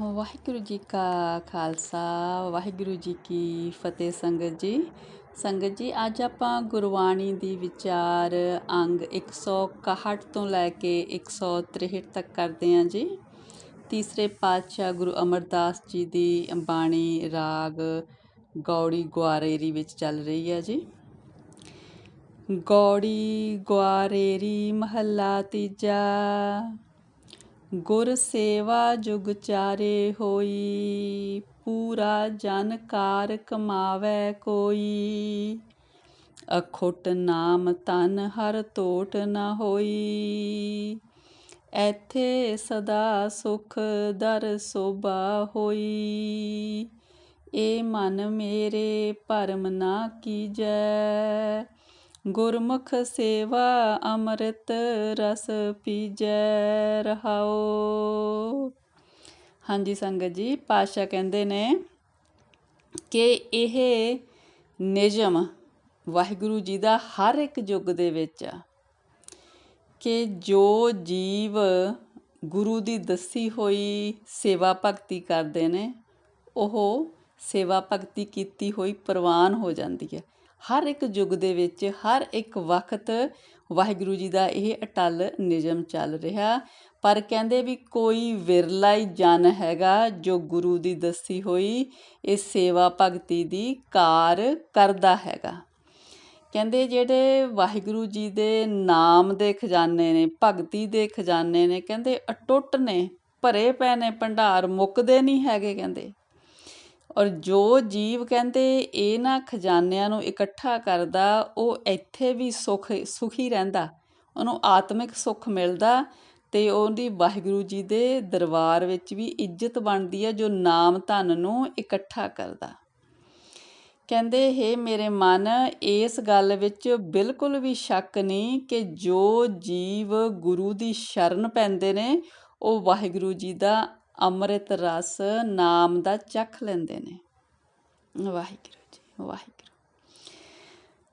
ਵਾਹਿਗੁਰੂ ਜੀ ਕਾ ਖਾਲਸਾ, ਵਾਹਿਗੁਰੂ ਜੀ ਕੀ ਫਤਿਹ ਸੰਗਤ ਜੀ। ਸੰਗਤ ਜੀ, ਅੱਜ ਆਪਾਂ ਗੁਰਬਾਣੀ ਦੀ ਵਿਚਾਰ ਅੰਗ 161 ਤੋਂ ਲੈ ਕੇ 163 ਤੱਕ ਕਰਦੇ ਹਾਂ ਜੀ। ਤੀਸਰੇ ਪਾਤਸ਼ਾਹ ਗੁਰੂ ਅਮਰਦਾਸ ਜੀ ਦੀ ਬਾਣੀ ਰਾਗ ਗੌੜੀ ਗੁਆਰੇਰੀ ਵਿੱਚ ਚੱਲ ਰਹੀ ਹੈ ਜੀ। ਗੌੜੀ ਗੁਆਰੇਰੀ ਮਹੱਲਾ ਤੀਜਾ ਗੁਰ ਸੇਵਾ ਜੁਗ ਚਾਰੇ ਹੋਈ, ਪੂਰਾ ਜਨ ਕਾਰ ਕਮਾਵੇ ਕੋਈ। ਅਖੁੱਟ ਨਾਮ ਤਨ ਹਰ ਤੋਟ ਨਾ ਹੋਈ। ਐਥੇ ਸਦਾ ਸੁਖ ਦਰ ਸੋਭਾ ਹੋਈ। ਏ ਮਨ ਮੇਰੇ ਭਰਮ ਨਾ ਕੀਜੈ ਗੁਰਮੁਖ ਸੇਵਾ ਅੰਮ੍ਰਿਤ ਰਸ ਪੀਜੈ ਰਹਾਓ ਹਾਂਜੀ ਸੰਗਤ ਜੀ ਪਾਸ਼ਾ ਕਹਿੰਦੇ ਨੇ ਕਿ ਇਹ ਨਿਯਮ ਵਾਹਿਗੁਰੂ ਜੀ ਦਾ ਹਰ ਇੱਕ ਯੁੱਗ ਦੇ ਵਿੱਚ ਆ ਕਿ ਜੋ ਜੀਵ ਗੁਰੂ ਦੀ ਦੱਸੀ ਹੋਈ ਸੇਵਾ ਭਗਤੀ ਕਰਦੇ ਨੇ, ਉਹ ਸੇਵਾ ਭਗਤੀ ਕੀਤੀ ਹੋਈ ਪ੍ਰਵਾਨ ਹੋ ਜਾਂਦੀ ਹੈ। ਹਰ ਇੱਕ ਯੁੱਗ ਦੇ ਵਿੱਚ ਹਰ ਇੱਕ ਵਕਤ ਵਾਹਿਗੁਰੂ ਜੀ ਦਾ ਇਹ ਅਟਲ ਨਿਯਮ ਚੱਲ ਰਿਹਾ। ਪਰ ਕਹਿੰਦੇ ਵੀ ਕੋਈ ਵਿਰਲਾ ਹੀ ਜਨ ਹੈਗਾ ਜੋ ਗੁਰੂ ਦੀ ਦੱਸੀ ਹੋਈ ਇਹ ਸੇਵਾ ਭਗਤੀ ਦੀ ਕਾਰ ਕਰਦਾ ਹੈਗਾ। ਕਹਿੰਦੇ ਜਿਹੜੇ ਵਾਹਿਗੁਰੂ ਜੀ ਦੇ ਨਾਮ ਦੇ ਖਜ਼ਾਨੇ ਨੇ, ਭਗਤੀ ਦੇ ਖਜ਼ਾਨੇ ਨੇ, ਕਹਿੰਦੇ ਅਟੁੱਟ ਨੇ, ਭਰੇ ਪਏ ਨੇ, ਭੰਡਾਰ ਮੁੱਕਦੇ ਨਹੀਂ ਹੈਗੇ ਕਹਿੰਦੇ। ਔਰ ਜੋ ਜੀਵ ਕਹਿੰਦੇ ਇਹਨਾਂ ਖਜ਼ਾਨਿਆਂ ਨੂੰ ਇਕੱਠਾ ਕਰਦਾ, ਉਹ ਇੱਥੇ ਵੀ ਸੁਖ, ਸੁਖੀ ਰਹਿੰਦਾ। ਉਹਨੂੰ ਆਤਮਿਕ ਸੁੱਖ ਮਿਲਦਾ ਤੇ ਉਹਦੀ ਵਾਹਿਗੁਰੂ ਜੀ ਦੇ ਦਰਬਾਰ ਵਿੱਚ ਵੀ ਇੱਜ਼ਤ ਬਣਦੀ ਹੈ, ਜੋ ਨਾਮ ਧਨ ਨੂੰ ਇਕੱਠਾ ਕਰਦਾ। ਕਹਿੰਦੇ, ਹੈ ਮੇਰੇ ਮਨ, ਇਸ ਗੱਲ ਵਿੱਚ ਬਿਲਕੁਲ ਵੀ ਸ਼ੱਕ ਨਹੀਂ ਕਿ ਜੋ ਜੀਵ ਗੁਰੂ ਦੀ ਸ਼ਰਨ ਪੈਂਦੇ ਨੇ, ਉਹ ਵਾਹਿਗੁਰੂ ਜੀ ਦਾ ਅੰਮ੍ਰਿਤ ਰਸ ਨਾਮ ਦਾ ਚੱਖ ਲੈਂਦੇ ਨੇ। ਵਾਹਿਗੁਰੂ ਜੀ, ਵਾਹਿਗੁਰੂ।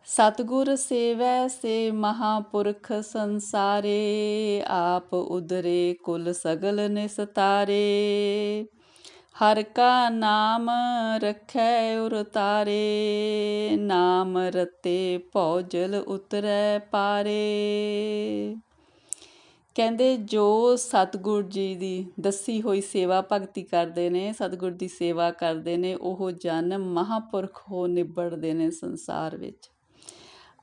ਸਤਗੁਰ ਸੇਵੈ ਸੇ ਮਹਾਪੁਰਖ ਸੰਸਾਰੇ, ਆਪ ਉਦਰੇ ਕੁਲ ਸਗਲ ਨਿਸਤਾਰੇ। ਹਰ ਕਾ ਨਾਮ ਰਖੈ ਉਰ ਤਾਰੇ, ਨਾਮ ਰਤੇ ਭੌਜਲ ਉਤਰੈ ਪਾਰੇ। ਕਹਿੰਦੇ ਜੋ ਸਤਿਗੁਰੂ ਜੀ ਦੀ ਦੱਸੀ ਹੋਈ ਸੇਵਾ ਭਗਤੀ ਕਰਦੇ ਨੇ, ਸਤਿਗੁਰ ਦੀ ਸੇਵਾ ਕਰਦੇ ਨੇ, ਉਹ ਜਨ ਮਹਾਂਪੁਰਖ ਹੋ ਨਿਬੜਦੇ ਨੇ ਸੰਸਾਰ ਵਿੱਚ।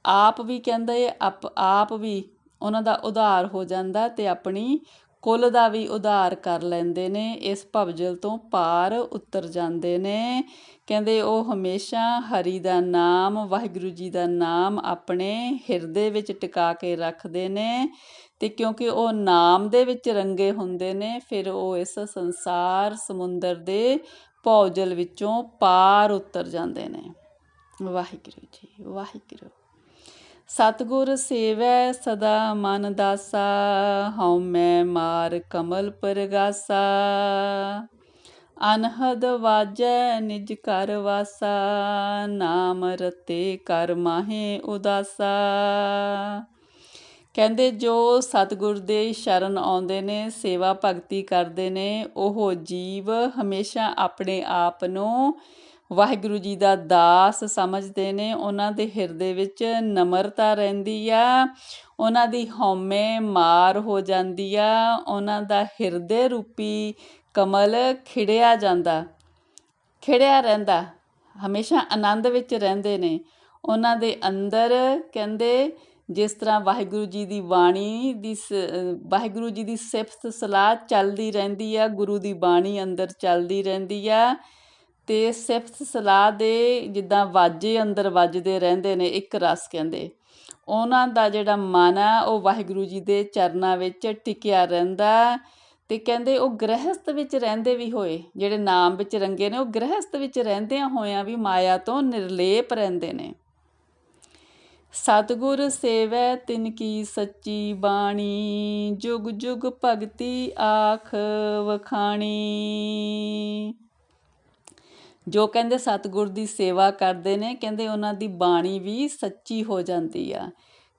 ਆਪ ਵੀ ਕਹਿੰਦੇ ਆਪ ਆਪ ਵੀ ਉਹਨਾਂ ਦਾ ਉਧਾਰ ਹੋ ਜਾਂਦਾ ਤੇ ਆਪਣੀ ਕੁੱਲ ਦਾ ਵੀ ਉਧਾਰ ਕਰ ਲੈਂਦੇ ਨੇ, ਇਸ ਭਵਜਲ ਤੋਂ ਪਾਰ ਉਤਰ ਜਾਂਦੇ ਨੇ। ਕਹਿੰਦੇ ਉਹ ਹਮੇਸ਼ਾ ਹਰੀ ਦਾ ਨਾਮ, ਵਾਹਿਗੁਰੂ ਜੀ ਦਾ ਨਾਮ ਆਪਣੇ ਹਿਰਦੇ ਵਿੱਚ ਟਿਕਾ ਕੇ ਰੱਖਦੇ ਨੇ। ਅਤੇ ਕਿਉਂਕਿ ਉਹ ਨਾਮ ਦੇ ਵਿੱਚ ਰੰਗੇ ਹੁੰਦੇ ਨੇ, ਫਿਰ ਉਹ ਇਸ ਸੰਸਾਰ ਸਮੁੰਦਰ ਦੇ ਭੌਜਲ ਵਿੱਚੋਂ ਪਾਰ ਉਤਰ ਜਾਂਦੇ ਨੇ। ਵਾਹਿਗੁਰੂ ਜੀ, ਵਾਹਿਗੁਰੂ। ਸਤਗੁਰ ਸੇਵੈ ਸਦਾ ਮਨ ਦਾਸਾ, ਹਉ ਮੈਂ ਮਾਰ ਕਮਲ ਪਰਗਾਸਾ। ਅਨਹਦ ਵਾਜੈ ਨਿਜ ਕਰ ਵਾਸਾ, ਨਾਮ ਰਤੇ ਕਰ ਮਾਹੇ ਉਦਾਸਾ। ਕਹਿੰਦੇ ਜੋ ਸਤਿਗੁਰ ਦੇ ਸ਼ਰਨ ਆਉਂਦੇ ਨੇ, ਸੇਵਾ ਭਗਤੀ ਕਰਦੇ ਨੇ, ਉਹ ਜੀਵ ਹਮੇਸ਼ਾ ਆਪਣੇ ਆਪ ਨੂੰ ਵਾਹਿਗੁਰੂ ਜੀ ਦਾ ਦਾਸ ਸਮਝਦੇ ਨੇ। ਉਹਨਾਂ ਦੇ ਹਿਰਦੇ ਵਿੱਚ ਨਮਰਤਾ ਰਹਿੰਦੀ ਆ, ਉਹਨਾਂ ਦੀ ਹਉਮੈ ਮਾਰ ਹੋ ਜਾਂਦੀ ਆ, ਉਹਨਾਂ ਦਾ ਹਿਰਦੇ ਰੂਪੀ ਕਮਲ ਖਿੜਿਆ ਜਾਂਦਾ, ਖਿੜਿਆ ਰਹਿੰਦਾ, ਹਮੇਸ਼ਾ ਆਨੰਦ ਵਿੱਚ ਰਹਿੰਦੇ ਨੇ। ਉਹਨਾਂ ਦੇ ਅੰਦਰ ਕਹਿੰਦੇ ਜਿਸ ਤਰ੍ਹਾਂ ਵਾਹਿਗੁਰੂ ਜੀ ਦੀ ਬਾਣੀ ਦੀ ਵਾਹਿਗੁਰੂ ਜੀ ਦੀ ਸਿਫਤ ਸਲਾਹ ਚੱਲਦੀ ਰਹਿੰਦੀ ਆ, ਗੁਰੂ ਦੀ ਬਾਣੀ ਅੰਦਰ ਚੱਲਦੀ ਰਹਿੰਦੀ ਆ, ਤੇ ਸਿਫਤ ਸਲਾਹ ਦੇ ਜਿੱਦਾਂ ਵਾਜੇ ਅੰਦਰ ਵੱਜਦੇ ਰਹਿੰਦੇ ਨੇ, ਇੱਕ ਰਸ ਕਹਿੰਦੇ। ਉਹਨਾਂ ਦਾ ਜਿਹੜਾ ਮਨ ਆ, ਉਹ ਵਾਹਿਗੁਰੂ ਜੀ ਦੇ ਚਰਨਾਂ ਵਿੱਚ ਟਿਕਿਆ ਰਹਿੰਦਾ ਤੇ ਕਹਿੰਦੇ ਉਹ ਗ੍ਰਹਿਸਥ ਵਿੱਚ ਰਹਿੰਦੇ ਵੀ ਹੋਏ, ਜਿਹੜੇ ਨਾਮ ਵਿੱਚ ਰੰਗੇ ਨੇ, ਉਹ ਗ੍ਰਹਿਸਥ ਵਿੱਚ ਰਹਿੰਦਿਆਂ ਹੋਇਆਂ ਵੀ ਮਾਇਆ ਤੋਂ ਨਿਰਲੇਪ ਰਹਿੰਦੇ ਨੇ। ਸਤਿਗੁਰ ਸੇਵੈ ਤਿਨ ਕੀ ਸੱਚੀ ਬਾਣੀ, ਜੁਗ ਜੁਗ ਭਗਤੀ ਆਖ ਵਖਾਣੀ। ਜੋ ਕਹਿੰਦੇ ਸਤਿਗੁਰ ਦੀ ਸੇਵਾ ਕਰਦੇ ਨੇ, ਕਹਿੰਦੇ ਉਹਨਾਂ ਦੀ ਬਾਣੀ ਵੀ ਸੱਚੀ ਹੋ ਜਾਂਦੀ ਆ।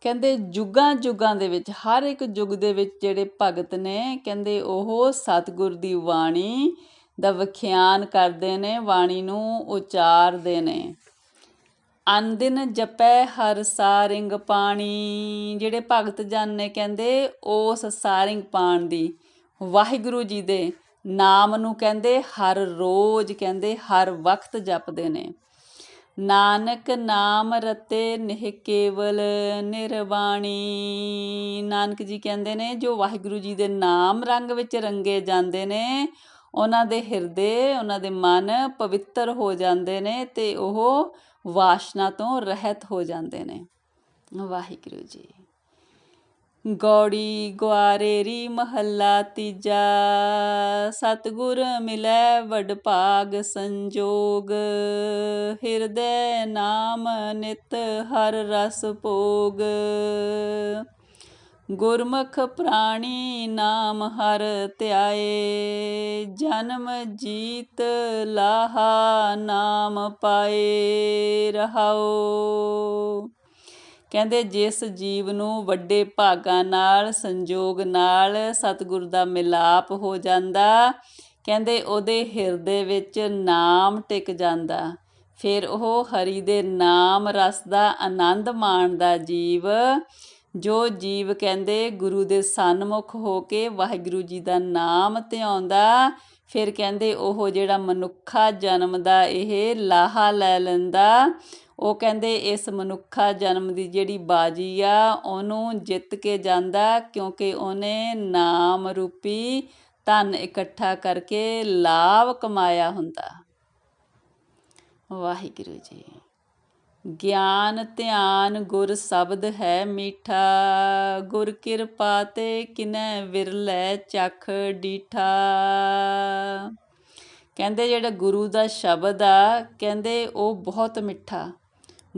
ਕਹਿੰਦੇ ਜੁਗਾਂ ਜੁਗਾਂ ਦੇ ਵਿੱਚ, ਹਰ ਇੱਕ ਯੁੱਗ ਦੇ ਵਿੱਚ ਜਿਹੜੇ ਭਗਤ ਨੇ, ਕਹਿੰਦੇ ਉਹ ਸਤਿਗੁਰ ਦੀ ਬਾਣੀ ਦਾ ਵਿਖਿਆਨ ਕਰਦੇ ਨੇ, ਬਾਣੀ ਨੂੰ ਉਚਾਰਦੇ ਨੇ। ਅਨਦਿਨ ਜਪੈ ਹਰ ਸਾਰਿੰਗ ਪਾਣੀ। ਜਿਹੜੇ ਭਗਤ ਜਨ ਨੇ ਕਹਿੰਦੇ, ਉਸ ਸਾਰਿੰਗ ਪਾਣ ਦੀ। ਵਾਹਿਗੁਰੂ ਜੀ ਦੇ ਨਾਮ ਨੂੰ ਕਹਿੰਦੇ, ਹਰ ਰੋਜ਼ ਕਹਿੰਦੇ, ਹਰ ਵਕਤ ਜਪਦੇ ਨੇ। ਨਾਨਕ ਨਾਮ ਰਤੇ ਨਿਹ ਕੇਵਲ ਨਿਰਵਾਣੀ। ਨਾਨਕ ਜੀ ਕਹਿੰਦੇ ਨੇ, ਜੋ ਵਾਹਿਗੁਰੂ ਜੀ ਦੇ ਨਾਮ ਰੰਗ ਵਿੱਚ ਰੰਗੇ ਜਾਂਦੇ ਨੇ, ਉਹਨਾਂ ਦੇ ਹਿਰਦੇ, ਉਹਨਾਂ ਦੇ ਮਨ ਪਵਿੱਤਰ ਹੋ ਜਾਂਦੇ ਨੇ ਤੇ ਉਹ ਵਾਸ਼ਨਾ ਤੋਂ ਰਹਿਤ ਹੋ ਜਾਂਦੇ ਨੇ। ਵਾਹਿਗੁਰੂ ਜੀ। ਗੌੜੀ ਗੁਆਰੇਰੀ ਮਹੱਲਾ ਤੀਜਾ, ਸਤਗੁਰ ਮਿਲੈ ਵਡ ਭਾਗ ਸੰਜੋਗ, ਹਿਰਦੈ ਨਾਮ ਨਿਤ ਹਰ ਰਸ ਭੋਗ। ਗੁਰਮੁਖ ਪ੍ਰਾਣੀ ਨਾਮ ਹਰ ਧਿਆਏ, ਜਨਮ ਜੀਤ ਲਾਹਾ ਨਾਮ ਪਾਏ ਰਹਾਓ ਕਹਿੰਦੇ ਜਿਸ ਜੀਵ ਨੂੰ ਵੱਡੇ ਭਾਗਾਂ ਨਾਲ, ਸੰਜੋਗ ਨਾਲ ਸਤਿਗੁਰ ਦਾ ਮਿਲਾਪ ਹੋ ਜਾਂਦਾ, ਕਹਿੰਦੇ ਉਹਦੇ ਹਿਰਦੇ ਵਿੱਚ ਨਾਮ ਟਿਕ ਜਾਂਦਾ। ਫਿਰ ਉਹ ਹਰੀ ਦੇ ਨਾਮ ਰਸ ਦਾ ਆਨੰਦ ਮਾਣਦਾ ਜੀਵ ਜੋ ਜੀਵ ਕਹਿੰਦੇ ਗੁਰੂ ਦੇ ਸਨਮੁਖ ਹੋ ਕੇ ਵਾਹਿਗੁਰੂ ਜੀ ਦਾ ਨਾਮ ਧਿਆਉਂਦਾ ਫਿਰ ਕਹਿੰਦੇ ਉਹ ਜਿਹੜਾ ਮਨੁੱਖਾ ਜਨਮ ਦਾ ਇਹ ਲਾਹਾ ਲੈ ਲੈਂਦਾ, ਉਹ ਕਹਿੰਦੇ ਇਸ ਮਨੁੱਖਾ ਜਨਮ ਦੀ ਜਿਹੜੀ ਬਾਜੀ ਆ, ਉਹਨੂੰ ਜਿੱਤ ਕੇ ਜਾਂਦਾ ਕਿਉਂਕਿ ਉਹਨੇ ਨਾਮ ਰੂਪੀ ਧਨ ਇਕੱਠਾ ਕਰਕੇ ਲਾਭ ਕਮਾਇਆ ਹੁੰਦਾ। ਵਾਹਿਗੁਰੂ ਜੀ। ਗਿਆਨ ਧਿਆਨ ਗੁਰ ਸ਼ਬਦ ਹੈ ਮੀਠਾ, ਗੁਰ ਕਿਰਪਾ ਤੇ ਕਿਨੈ ਵਿਰਲੇ ਚੱਖ ਡੀਠਾ। ਕਹਿੰਦੇ ਜਿਹੜਾ ਗੁਰੂ ਦਾ ਸ਼ਬਦ ਆ, ਕਹਿੰਦੇ ਉਹ ਬਹੁਤ ਮਿੱਠਾ।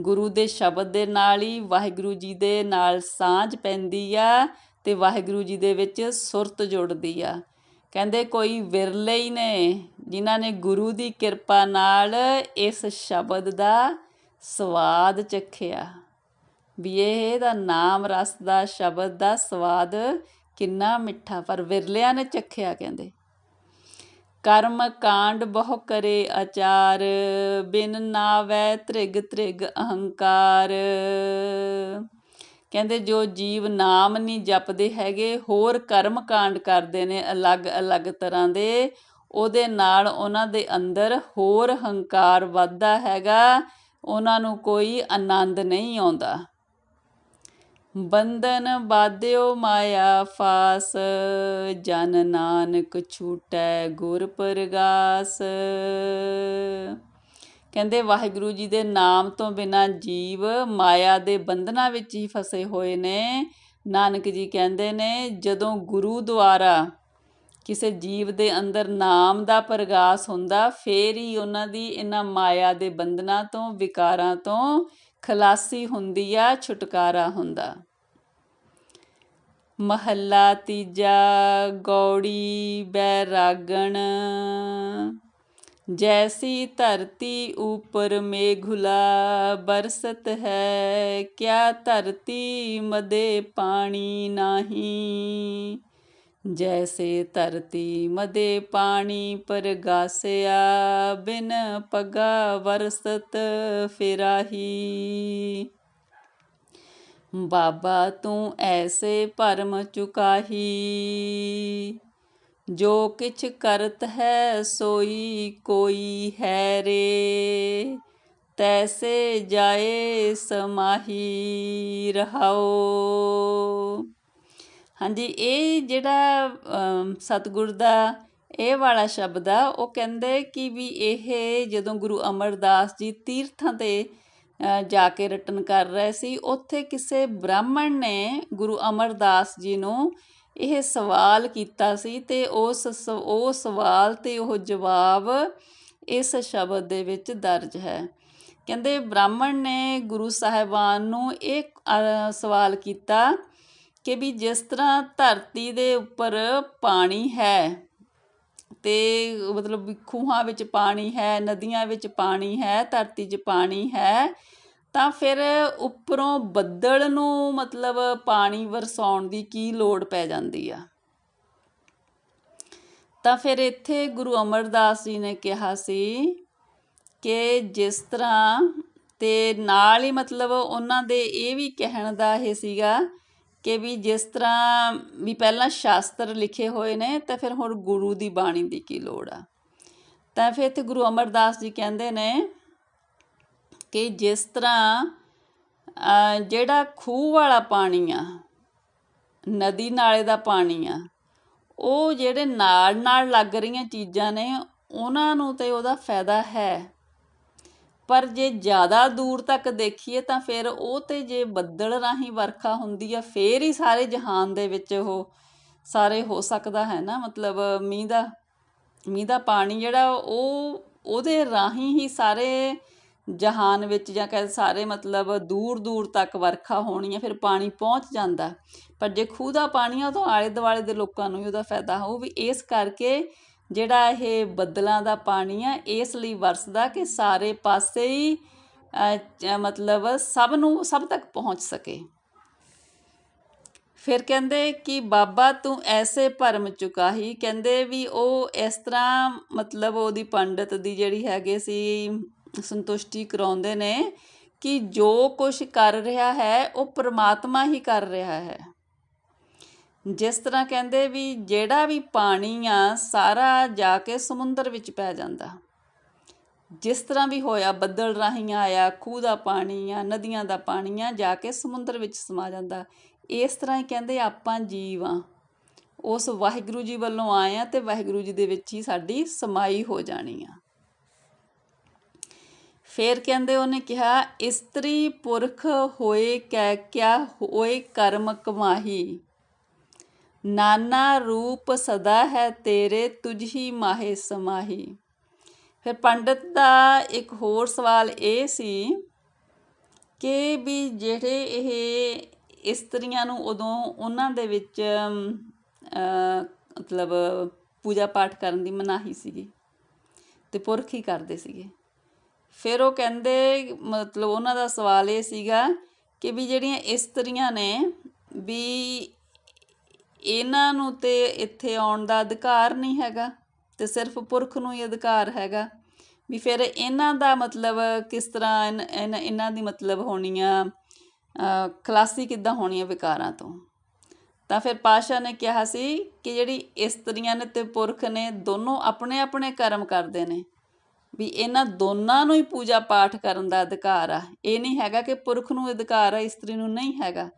ਗੁਰੂ ਦੇ ਸ਼ਬਦ ਦੇ ਨਾਲ ਹੀ ਵਾਹਿਗੁਰੂ ਜੀ ਦੇ ਨਾਲ ਸਾਂਝ ਪੈਂਦੀ ਆ ਤੇ ਵਾਹਿਗੁਰੂ ਜੀ ਦੇ ਵਿੱਚ ਸੁਰਤ ਜੁੜਦੀ ਆ। ਕਹਿੰਦੇ ਕੋਈ ਵਿਰਲੇ ਹੀ ਨੇ, ਜਿਨ੍ਹਾਂ ਨੇ ਗੁਰੂ ਦੀ ਕਿਰਪਾ ਨਾਲ ਇਸ ਸ਼ਬਦ ਦਾ ਸਵਾਦ ਚੱਖਿਆ। ਵੀ ਇਹਦਾ ਨਾਮ ਰਸ ਦਾ ਸ਼ਬਦ ਦਾ ਸਵਾਦ ਕਿੰਨਾ ਮਿੱਠਾ, ਪਰ ਵਿਰਲਿਆਂ ਨੇ ਚਖਿਆ ਕਹਿੰਦੇ। ਕਰਮ ਕਾਂਡ ਬਹੁ ਕਰੇ ਆਚਾਰ, ਬਿਨ ਨਾਵੈ ਤ੍ਰਿਗ ਤ੍ਰਿਗ ਅਹੰਕਾਰ। ਕਹਿੰਦੇ ਜੋ ਜੀਵ ਨਾਮ ਨਹੀਂ ਜਪਦੇ ਹੈਗੇ, ਹੋਰ ਕਰਮ ਕਾਂਡ ਕਰਦੇ ਨੇ ਅਲੱਗ-ਅਲੱਗ ਤਰ੍ਹਾਂ ਦੇ। ਉਹਦੇ ਨਾਲ ਉਹਨਾਂ ਦੇ ਅੰਦਰ ਹੋਰ ਹੰਕਾਰ ਵੱਧਦਾ ਹੈਗਾ। ਉਹਨਾਂ ਨੂੰ ਕੋਈ ਆਨੰਦ ਨਹੀਂ ਆਉਂਦਾ। ਬੰਧਨ ਬਾਧਿਓ ਮਾਇਆ ਫਾਸ, ਜਨ ਨਾਨਕ ਛੂਟੈ ਗੁਰ ਪ੍ਰਗਾਸ। ਕਹਿੰਦੇ ਵਾਹਿਗੁਰੂ ਜੀ ਦੇ ਨਾਮ ਤੋਂ ਬਿਨਾ ਜੀਵ ਮਾਇਆ ਦੇ ਬੰਧਨਾਂ ਵਿੱਚ ਹੀ ਫਸੇ ਹੋਏ ਨੇ। ਨਾਨਕ ਜੀ ਕਹਿੰਦੇ ਨੇ, ਜਦੋਂ ਗੁਰੂ ਦੁਆਰਾ ਕਿਸੇ ਜੀਵ ਦੇ ਅੰਦਰ ਨਾਮ ਦਾ ਪ੍ਰਗਾਸ ਹੁੰਦਾ, ਫੇਰ ਹੀ ਉਹਨਾਂ ਦੀ ਇਹਨਾਂ ਮਾਇਆ ਦੇ ਬੰਧਨਾਂ ਤੋਂ, ਵਿਕਾਰਾਂ ਤੋਂ ਖਲਾਸੀ ਹੁੰਦੀ ਆ, ਛੁਟਕਾਰਾ ਹੁੰਦਾ। ਮਹੱਲਾ ਤੀਜਾ, ਗੌੜੀ, ਬੈਰਾਗਣ। ਜੈਸੀ ਧਰਤੀ ਉਪਰ ਮੇਘੁਲਾ, ਬਰਸਤ ਹੈ, ਕਿਆ ਧਰਤੀ ਮਦੇ ਪਾਣੀ ਨਹੀਂ। ਜੈਸੇ ਧਰਤੀ ਮਦੇ ਪਾਣੀ ਪਰ ਗਾਸਿਆ ਬਿਨ ਪਗਾ ਵਰਸਤ ਫਿਰਾਹੀ ਬਾਬਾ ਤੂੰ ਐਸੇ ਭਰਮ ਚੁਕਾਹੀ ਜੋ ਕਿਛ ਕਰਤ ਹੈ ਸੋਈ ਕੋਈ ਹੈ ਰੇ ਤੈਸੇ ਜਾਏ ਸਮਾਹੀ ਰਹਾਓ ਹਾਂਜੀ, ਇਹ ਜਿਹੜਾ ਸਤਿਗੁਰ ਦਾ, ਇਹ ਵਾਲਾ ਸ਼ਬਦ ਆ, ਉਹ ਕਹਿੰਦੇ ਕਿ ਵੀ ਇਹ ਜਦੋਂ ਗੁਰੂ ਅਮਰਦਾਸ ਜੀ ਤੀਰਥਾਂ ਤੇ ਜਾ ਕੇ ਰਟਨ ਕਰ ਰਹੇ ਸੀ, ਉੱਥੇ ਕਿਸੇ ਬ੍ਰਾਹਮਣ ਨੇ ਗੁਰੂ ਅਮਰਦਾਸ ਜੀ ਨੂੰ ਇਹ ਸਵਾਲ ਕੀਤਾ ਸੀ ਤੇ ਉਸ ਉਹ ਸਵਾਲ ਤੇ ਉਹ ਜਵਾਬ ਇਸ ਸ਼ਬਦ ਦੇ ਵਿੱਚ ਦਰਜ ਹੈ। ਕਹਿੰਦੇ ਬ੍ਰਾਹਮਣ ਨੇ ਗੁਰੂ ਸਾਹਿਬਾਨ ਨੂੰ ਇਹ ਸਵਾਲ ਕੀਤਾ ਕਿ ਵੀ ਜਿਸ ਤਰ੍ਹਾਂ ਧਰਤੀ ਦੇ ਉੱਪਰ ਪਾਣੀ ਹੈ ਅਤੇ ਮਤਲਬ ਖੂਹਾਂ ਵਿੱਚ ਪਾਣੀ ਹੈ, ਨਦੀਆਂ ਵਿੱਚ ਪਾਣੀ ਹੈ, ਧਰਤੀ 'ਚ ਪਾਣੀ ਹੈ, ਤਾਂ ਫਿਰ ਉੱਪਰੋਂ ਬੱਦਲ ਨੂੰ ਮਤਲਬ ਪਾਣੀ ਵਰਸਾਉਣ ਦੀ ਕੀ ਲੋੜ ਪੈ ਜਾਂਦੀ ਆ? ਤਾਂ ਫਿਰ ਇੱਥੇ ਗੁਰੂ ਅਮਰਦਾਸ ਜੀ ਨੇ ਕਿਹਾ ਸੀ ਕਿ ਜਿਸ ਤਰ੍ਹਾਂ ਤੇ ਨਾਲ ਹੀ ਮਤਲਬ ਉਹਨਾਂ ਦੇ ਇਹ ਵੀ ਕਹਿਣ ਦਾ ਇਹ ਸੀਗਾ ਕਿ ਵੀ ਜਿਸ ਤਰ੍ਹਾਂ ਵੀ ਪਹਿਲਾਂ ਸ਼ਾਸਤਰ ਲਿਖੇ ਹੋਏ ਨੇ, ਤਾਂ ਫਿਰ ਹੁਣ ਗੁਰੂ ਦੀ ਬਾਣੀ ਦੀ ਕੀ ਲੋੜ ਆ। ਤਾਂ ਫਿਰ ਇੱਥੇ ਗੁਰੂ ਅਮਰਦਾਸ ਜੀ ਕਹਿੰਦੇ ਨੇ ਕਿ ਜਿਸ ਤਰ੍ਹਾਂ ਜਿਹੜਾ ਖੂਹ ਵਾਲਾ ਪਾਣੀ ਆ, ਨਦੀ ਨਾਲੇ ਦਾ ਪਾਣੀ ਆ, ਉਹ ਜਿਹੜੇ ਨਾਲ ਨਾਲ ਲੱਗ ਰਹੀਆਂ ਚੀਜ਼ਾਂ ਨੇ, ਉਹਨਾਂ ਨੂੰ ਤੇ ਉਹਦਾ ਫਾਇਦਾ ਹੈ। ਪਰ ਜੇ ਜ਼ਿਆਦਾ ਦੂਰ ਤੱਕ ਦੇਖੀਏ ਤਾਂ ਫਿਰ ਉਹ ਤੇ ਜੇ ਬੱਦਲ ਰਾਹੀਂ ਵਰਖਾ ਹੁੰਦੀ ਆ, ਫੇਰ ਹੀ ਸਾਰੇ ਜਹਾਨ ਦੇ ਵਿੱਚ ਉਹ ਸਾਰੇ ਹੋ ਸਕਦਾ ਹੈ ਨਾ, ਮਤਲਬ ਮੀਂਹ ਦਾ ਮੀਂਹ ਦਾ ਪਾਣੀ ਜਿਹੜਾ ਉਹ, ਉਹਦੇ ਰਾਹੀਂ ਹੀ ਸਾਰੇ ਜਹਾਨ ਵਿੱਚ ਜਾਂ ਕਹੇ ਸਾਰੇ ਮਤਲਬ ਦੂਰ ਦੂਰ ਤੱਕ ਵਰਖਾ ਹੋਣੀ ਹੈ ਫਿਰ ਪਾਣੀ ਪਹੁੰਚ ਜਾਂਦਾ। ਪਰ ਜੇ ਖੂਹ ਦਾ ਪਾਣੀ ਆ, ਉਹ ਤਾਂ ਆਲੇ ਦੁਆਲੇ ਦੇ ਲੋਕਾਂ ਨੂੰ ਹੀ ਉਹਦਾ ਫਾਇਦਾ ਹੋਊ ਵੀ ਇਸ ਕਰਕੇ ਜਿਹੜਾ ਇਹ ਬੱਦਲਾਂ ਦਾ ਪਾਣੀ ਆ, ਇਸ ਲਈ ਵਰਸਦਾ ਕਿ ਸਾਰੇ ਪਾਸੇ ਹੀ ਮਤਲਬ ਸਭ ਨੂੰ, ਸਭ ਤੱਕ ਪਹੁੰਚ ਸਕੇ। ਫਿਰ ਕਹਿੰਦੇ ਕਿ ਬਾਬਾ ਤੂੰ ਐਸੇ ਭਰਮ ਚੁਕਾਹੀ। ਕਹਿੰਦੇ ਵੀ ਉਹ ਇਸ ਤਰ੍ਹਾਂ ਮਤਲਬ ਉਹਦੀ ਪੰਡਤ ਦੀ ਜਿਹੜੀ ਹੈਗੇ ਸੀ, ਸੰਤੁਸ਼ਟੀ ਕਰਾਉਂਦੇ ਨੇ ਕਿ ਜੋ ਕੁਝ ਕਰ ਰਿਹਾ ਹੈ, ਉਹ ਪ੍ਰਮਾਤਮਾ ਹੀ ਕਰ ਰਿਹਾ ਹੈ। ਜਿਸ ਤਰ੍ਹਾਂ ਕਹਿੰਦੇ ਵੀ ਜਿਹੜਾ ਵੀ ਪਾਣੀ ਆ, ਸਾਰਾ ਜਾ ਕੇ ਸਮੁੰਦਰ ਵਿੱਚ ਪੈ ਜਾਂਦਾ। ਜਿਸ ਤਰ੍ਹਾਂ ਵੀ ਹੋਇਆ, ਬੱਦਲ ਰਾਹੀਂ ਆਇਆ, ਖੂਹ ਦਾ ਪਾਣੀ ਆ, ਨਦੀਆਂ ਦਾ ਪਾਣੀ ਆ, ਜਾ ਕੇ ਸਮੁੰਦਰ ਵਿੱਚ ਸਮਾ ਜਾਂਦਾ। ਇਸ ਤਰ੍ਹਾਂ ਹੀ ਕਹਿੰਦੇ ਆਪਾਂ ਜੀਵ ਆ। ਉਸ ਵਾਹਿਗੁਰੂ ਜੀ ਵੱਲੋਂ ਆਏ ਆ ਤੇ ਵਾਹਿਗੁਰੂ ਜੀ ਦੇ ਵਿੱਚ ਹੀ ਸਾਡੀ ਸਮਾਈ ਹੋ ਜਾਣੀ ਆ। ਫੇਰ ਕਹਿੰਦੇ ਉਹਨੇ ਕਿਹਾ, ਇਸਤਰੀ ਪੁਰਖ ਹੋਏ ਕੈ, ਕਿਆ ਹੋਏ ਕਰਮ ਕਮਾਹੀ? ਨਾਨਾ ਰੂਪ ਸਦਾ ਹੈ ਤੇਰੇ, ਤੁਝ ਹੀ ਮਾਹੇ ਸਮਾਹੀ। ਫਿਰ ਪੰਡਤ ਦਾ ਇੱਕ ਹੋਰ ਸਵਾਲ ਇਹ ਸੀ ਕਿ ਵੀ ਜਿਹੜੇ ਇਹ ਇਸਤਰੀਆਂ ਨੂੰ ਉਦੋਂ ਉਹਨਾਂ ਦੇ ਵਿੱਚ ਮਤਲਬ ਪੂਜਾ ਪਾਠ ਕਰਨ ਦੀ ਮਨਾਹੀ ਸੀਗੀ ਤੇ ਪੁਰਖ ਹੀ ਕਰਦੇ ਸੀਗੇ। ਫਿਰ ਉਹ ਕਹਿੰਦੇ, ਮਤਲਬ ਉਹਨਾਂ ਦਾ ਸਵਾਲ ਇਹ ਸੀਗਾ ਕਿ ਵੀ ਜਿਹੜੀਆਂ ਇਸਤਰੀਆਂ ਨੇ ਵੀ ਇਹਨਾਂ ਨੂੰ ਤੇ ਇੱਥੇ ਆਉਣ ਦਾ ਅਧਿਕਾਰ ਨਹੀਂ ਹੈਗਾ ਤੇ ਸਿਰਫ ਪੁਰਖ ਨੂੰ ਹੀ ਅਧਿਕਾਰ ਹੈਗਾ। ਵੀ ਫਿਰ ਇਹਨਾਂ ਦਾ ਮਤਲਬ ਕਿਸ ਤਰ੍ਹਾਂ ਇਨ- ਇਨ- ਇਹਨਾਂ ਦੀ ਮਤਲਬ ਹੋਣੀ ਆ ਖਲਾਸੀ ਕਿੱਦਾਂ ਹੋਣੀ ਆ ਵਿਕਾਰਾਂ ਤੋਂ? ਤਾਂ ਫਿਰ ਪਾਸ਼ਾ ਨੇ ਕਿਹਾ ਸੀ ਕਿ ਜਿਹੜੀ ਇਸਤਰੀਆਂ ਨੇ ਤੇ ਪੁਰਖ ਨੇ ਦੋਨੋਂ ਆਪਣੇ ਆਪਣੇ ਕਰਮ ਕਰਦੇ ਨੇ। ਵੀ ਇਹਨਾਂ ਦੋਨਾਂ ਨੂੰ ਹੀ ਪੂਜਾ ਪਾਠ ਕਰਨ ਦਾ ਅਧਿਕਾਰ ਆ। ਇਹ ਨਹੀਂ ਹੈਗਾ ਕਿ ਪੁਰਖ ਨੂੰ ਅਧਿਕਾਰ ਆ, ਇਸਤਰੀ ਨੂੰ ਨਹੀਂ ਹੈਗਾ।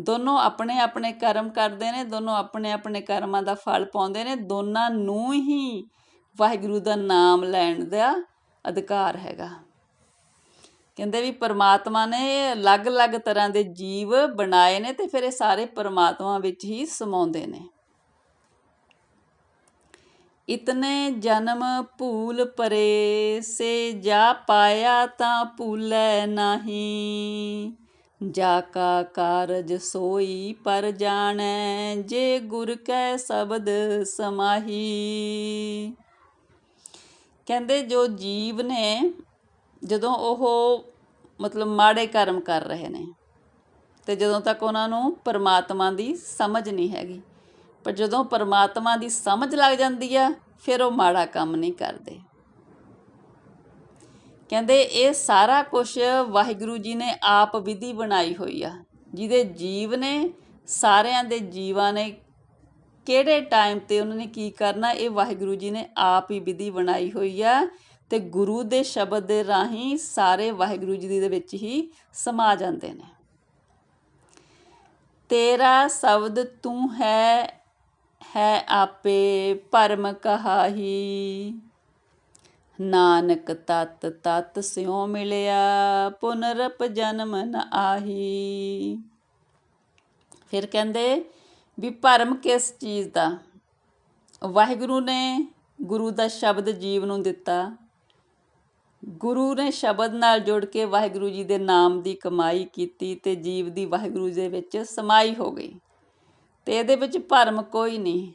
ਦੋਨੋਂ ਆਪਣੇ ਆਪਣੇ ਕਰਮ ਕਰਦੇ ਨੇ, ਦੋਨੋਂ ਆਪਣੇ ਆਪਣੇ ਕਰਮਾਂ ਦਾ ਫਲ ਪਾਉਂਦੇ ਨੇ, ਦੋਨਾਂ ਨੂੰ ਹੀ ਵਾਹਿਗੁਰੂ ਦਾ ਨਾਮ ਲੈਣ ਦਾ ਅਧਿਕਾਰ ਹੈਗਾ। ਕਹਿੰਦੇ ਵੀ ਪਰਮਾਤਮਾ ਨੇ ਅਲੱਗ-ਅਲੱਗ ਤਰ੍ਹਾਂ ਦੇ ਜੀਵ ਬਣਾਏ ਨੇ ਤੇ ਫਿਰ ਇਹ ਸਾਰੇ ਪਰਮਾਤਮਾ ਵਿੱਚ ਹੀ ਸਮਾਉਂਦੇ ਨੇ। ਇਤਨੇ ਜਨਮ ਭੂਲ ਪਰੇ ਸੇ ਜਾ ਪਾਇਆ ਤਾਂ ਭੂਲੈ ਨਹੀਂ। ਜਾ ਕਾ ਕਾਰਜ ਸੋਈ ਪਰ ਜਾਣੈ, ਜੇ ਗੁਰ ਕੈ ਸ਼ਬਦ ਸਮਾਹੀ। ਕਹਿੰਦੇ ਜੋ ਜੀਵ ਨੇ, ਜਦੋਂ ਉਹ ਮਤਲਬ ਮਾੜੇ ਕਰਮ ਕਰ ਰਹੇ ਨੇ, ਤੇ ਜਦੋਂ ਤੱਕ ਉਹਨਾਂ ਨੂੰ ਪਰਮਾਤਮਾ ਦੀ ਸਮਝ ਨਹੀਂ ਹੈਗੀ, ਪਰ ਜਦੋਂ ਪਰਮਾਤਮਾ ਦੀ ਸਮਝ ਲੱਗ ਜਾਂਦੀ ਆ, ਫਿਰ ਉਹ ਮਾੜਾ ਕੰਮ ਨਹੀਂ ਕਰਦੇ। ਕਹਿੰਦੇ ਇਹ ਸਾਰਾ ਕੁਝ ਵਾਹਿਗੁਰੂ ਜੀ ਨੇ ਆਪ ਵਿਧੀ ਬਣਾਈ ਹੋਈ ਆ, ਜਿਹਦੇ ਜੀਵ ਨੇ, ਸਾਰਿਆਂ ਦੇ ਜੀਵਾਂ ਨੇ, ਕਿਹੜੇ ਟਾਈਮ ਤੇ ਉਹਨਾਂ ਨੇ ਕੀ ਕਰਨਾ, ਇਹ ਵਾਹਿਗੁਰੂ ਜੀ ਨੇ ਆਪ ਹੀ ਵਿਧੀ ਬਣਾਈ ਹੋਈ ਆ ਤੇ ਗੁਰੂ ਦੇ ਸ਼ਬਦ ਦੇ ਰਾਹੀਂ ਸਾਰੇ ਵਾਹਿਗੁਰੂ ਜੀ ਦੇ ਵਿੱਚ ਹੀ ਸਮਾ ਜਾਂਦੇ ਨੇ। ਤੇਰਾ ਸ਼ਬਦ ਤੂੰ ਹੈ ਹੈ ਆਪੇ ਪਰਮ ਕਹਾਹੀ। ਨਾਨਕ ਤਤ ਤਤ ਸਿਉ ਮਿਲਿਆ, ਪੁਨਰਪ ਜਨਮ ਨ ਆਹੀ। ਫਿਰ ਕਹਿੰਦੇ ਵੀ ਭਰਮ ਕਿਸ ਚੀਜ਼ ਦਾ? ਵਾਹਿਗੁਰੂ ਨੇ ਗੁਰੂ ਦਾ ਸ਼ਬਦ ਜੀਵ ਨੂੰ ਦਿੱਤਾ। ਗੁਰੂ ਨੇ ਸ਼ਬਦ ਨਾਲ ਜੁੜ ਕੇ ਵਾਹਿਗੁਰੂ ਜੀ ਦੇ ਨਾਮ ਦੀ ਕਮਾਈ ਕੀਤੀ ਤੇ ਜੀਵ ਦੀ ਵਾਹਿਗੁਰੂ ਦੇ ਵਿੱਚ ਸਮਾਈ ਹੋ ਗਈ। ਤੇ ਇਹਦੇ ਵਿੱਚ ਭਰਮ ਕੋਈ ਨਹੀਂ।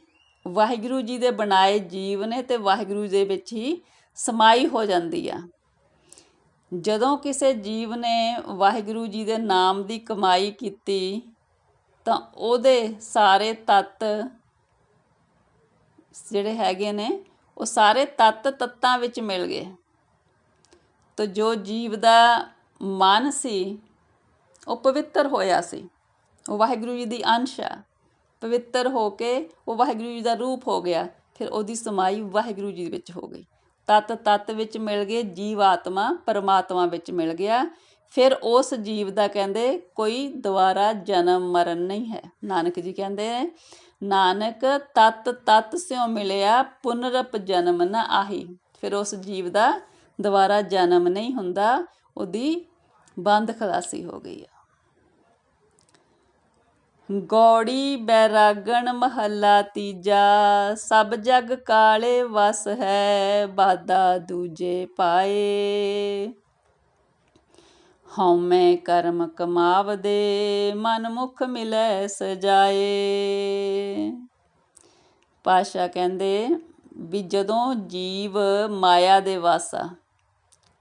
ਵਾਹਿਗੁਰੂ ਜੀ ਦੇ ਬਣਾਏ ਜੀਵ ਨੇ ਤੇ ਵਾਹਿਗੁਰੂ ਦੇ ਵਿੱਚ ਹੀ ਸਮਾਈ ਹੋ ਜਾਂਦੀ ਆ। ਜਦੋਂ ਕਿਸੇ ਜੀਵ ਨੇ ਵਾਹਿਗੁਰੂ ਜੀ ਦੇ ਨਾਮ ਦੀ ਕਮਾਈ ਕੀਤੀ, ਤਾਂ ਉਹਦੇ ਸਾਰੇ ਤੱਤ ਜਿਹੜੇ ਹੈਗੇ ਨੇ, ਉਹ ਸਾਰੇ ਤੱਤ ਤੱਤਾਂ ਵਿੱਚ ਮਿਲ ਗਏ। ਤਾਂ ਜੋ ਜੀਵ ਦਾ ਮਨ ਸੀ, ਉਹ ਪਵਿੱਤਰ ਹੋਇਆ ਸੀ। ਉਹ ਵਾਹਿਗੁਰੂ ਜੀ ਦੀ ਅੰਸ਼ ਆ। ਪਵਿੱਤਰ ਹੋ ਕੇ ਉਹ ਵਾਹਿਗੁਰੂ ਜੀ ਦਾ ਰੂਪ ਹੋ ਗਿਆ। ਫਿਰ ਉਹਦੀ ਸਮਾਈ ਵਾਹਿਗੁਰੂ ਜੀ ਵਿੱਚ ਹੋ ਗਈ। ਤਤ ਤਤ ਵਿੱਚ ਮਿਲ ਗਏ ਜੀਵ ਆਤਮਾ ਪਰਮਾਤਮਾ ਵਿੱਚ ਮਿਲ ਗਿਆ। ਫਿਰ ਉਸ ਜੀਵ ਦਾ ਕਹਿੰਦੇ, ਕੋਈ ਦੁਬਾਰਾ ਜਨਮ ਮਰਨ ਨਹੀਂ ਹੈ। ਨਾਨਕ ਜੀ ਕਹਿੰਦੇ ਨਾਨਕ ਤਤ ਤਤ ਸਿਉ ਮਿਲਿਆ, ਪੁਨਰਪ ਜਨਮ ਨ ਆਹੀ। ਫਿਰ ਉਸ ਜੀਵ ਦਾ ਦੁਬਾਰਾ ਜਨਮ ਨਹੀਂ ਹੁੰਦਾ, ਉਹਦੀ ਬੰਦ ਖਲਾਸੀ ਹੋ ਗਈ ਹੈ ਗੌੜੀ ਬੈਰਾਗਣ ਮਹੱਲਾ ਤੀਜਾ, ਸਭ ਜਗ ਕਾਲੇ ਵਸ ਹੈ ਬਾਦਾ ਦੂਜੇ ਪਾਏ। ਹਉਮੈ ਕਰਮ ਕਮਾਵਦੇ ਮਨ ਮੁਖ ਮਿਲੈ ਸਜਾਏ। ਪਾਸ਼ਾ ਕਹਿੰਦੇ ਵੀ ਜਦੋਂ ਜੀਵ ਮਾਇਆ ਦੇ ਵਸ ਆ,